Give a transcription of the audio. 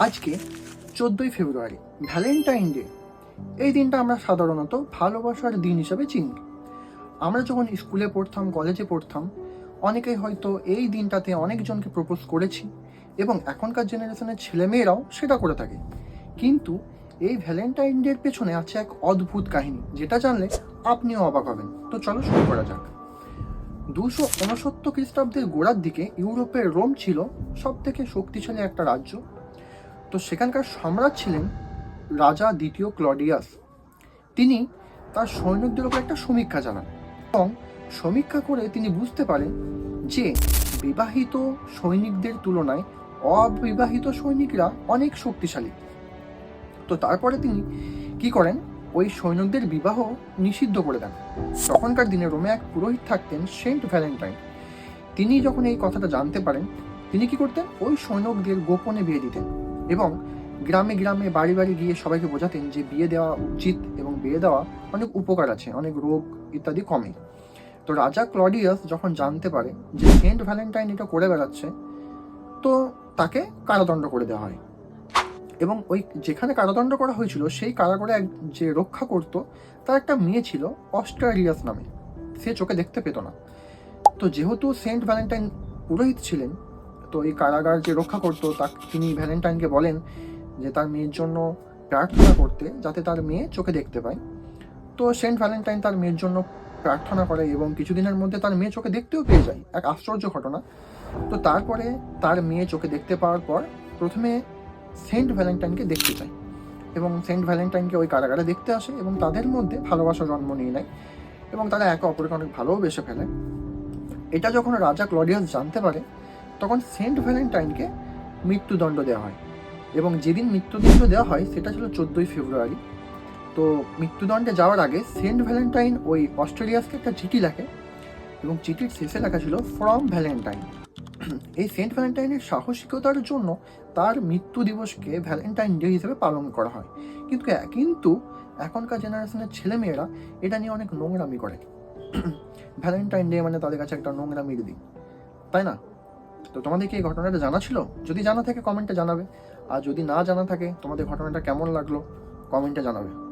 আজকে চোদ্দোই ফেব্রুয়ারি Valentine day এই দিনটা আমরা সাধারণত ভালোবাসার দিন হিসাবে চিনি। আমরা যখন স্কুলে পড়তাম, কলেজে পড়তাম, অনেকেই হয়তো এই দিনটাতে অনেকজনকে প্রপোজ করেছি এবং এখনকার জেনারেশনের ছেলেমেয়েরাও সেটা করে থাকে। কিন্তু এই ভ্যালেন্টাইন ডের পেছনে আছে এক অদ্ভুত কাহিনী, যেটা জানলে আপনিও অবাক হবেন। তো চলো শুরু করা যাক। দুশো উনসত্তর খ্রিস্টাব্দের গোড়ার দিকে ইউরোপের রোম ছিল সব থেকে শক্তিশালী একটা রাজ্য। তো সেখানকার সম্রাট ছিলেন রাজা দ্বিতীয় ক্লডিয়াস। তিনি তার সৈনিকদের উপর একটা সমীক্ষা চালান এবং সমীক্ষা করে তিনি বুঝতে পারেন যে বিবাহিত সৈনিকদের তুলনায় অবিবাহিত সৈনিকরা অনেক শক্তিশালী। তো তারপরে তিনি কি করেন? ওই সৈনিকদের বিবাহ নিষিদ্ধ করে দেন। তখনকার দিনে রোমে এক পুরোহিত থাকতেন সেন্ট ভ্যালেন্টাইন। তিনি যখন এই কথাটা জানতে পারেন, তিনি কি করতেন? ওই সৈনিকদের গোপনে বিয়ে দিতেন। এবং গ্রামে গ্রামে বাড়ি বাড়ি গিয়ে সবাইকে বোঝাতেন যে বিয়ে দেওয়া উচিত এবং বিয়ে দেওয়া অনেক উপকার আছে, অনেক রোগ ইত্যাদি কমে। তো রাজা ক্লডিয়াস যখন জানতে পারে যে সেন্ট ভ্যালেন্টাইন এটা করে বেড়াচ্ছে, তো তাকে কারাদণ্ড করে দেওয়া হয়। এবং ওই যেখানে কারাদণ্ড করা হয়েছিল, সেই কারাগারে যে রক্ষা করত, তার একটা মেয়ে ছিল অস্ট্রারিয়াস নামে। সে চোখে দেখতে পেত না। তো যেহেতু সেন্ট ভ্যালেন্টাইন পুরোহিত ছিলেন তো এই কারাগার যে রক্ষা করতো তা তিনি ভ্যালেন্টাইনকে বলেন যে তার মেয়ের জন্য প্রার্থনা করতে, যাতে তার মেয়ে চোখে দেখতে পায়। তো সেন্ট ভ্যালেন্টাইন তার মেয়ের জন্য প্রার্থনা করে এবং কিছুদিনের মধ্যে তার মেয়ে চোখে দেখতেও পেয়ে যায়। এক আশ্চর্য ঘটনা। তো তারপরে তার মেয়ে চোখে দেখতে পাওয়ার পর প্রথমে সেন্ট ভ্যালেন্টাইনকে দেখতে চায় এবং সেন্ট ভ্যালেন্টাইনকে ওই কারাগারে দেখতে আসে এবং তাদের মধ্যে ভালোবাসা জন্ম নিয়ে নেয় এবং তারা একে অপরকে অনেক ভালোবেসে ফেলে। এটা যখন রাজা ক্লডিয়াস জানতে পারে তখন সেন্ট ভ্যালেন্টাইনকে মৃত্যুদণ্ড দেওয়া হয়। এবং যেদিন মৃত্যুদণ্ড দেওয়া হয়, সেটা ছিল চোদ্দোই ফেব্রুয়ারি। তো মৃত্যুদণ্ডে যাওয়ার আগে সেন্ট ভ্যালেন্টাইন ওই অস্ট্রেলিয়াসকে একটা চিঠি লেখে এবং চিঠির শেষে লেখা ছিল, ফ্রম ভ্যালেন্টাইন। এই সেন্ট ভ্যালেন্টাইনের সাহসিকতার জন্য তার মৃত্যু দিবসকে ভ্যালেন্টাইন ডে হিসেবে পালন করা হয়। কিন্তু কিন্তু এখনকার জেনারেশনের ছেলেমেয়েরা এটা নিয়ে অনেক নোংরামি করে। ভ্যালেন্টাইন ডে মানে তাদের কাছে একটা নোংরামির দিন। তাই না? তো তোমাদের কি এই ঘটনাটা জানা ছিল? যদি জানা থাকে কমেন্টে জানাবে। আর যদি না জানা থাকে, তোমাদের ঘটনাটা কেমন লাগল কমেন্টে জানাবে।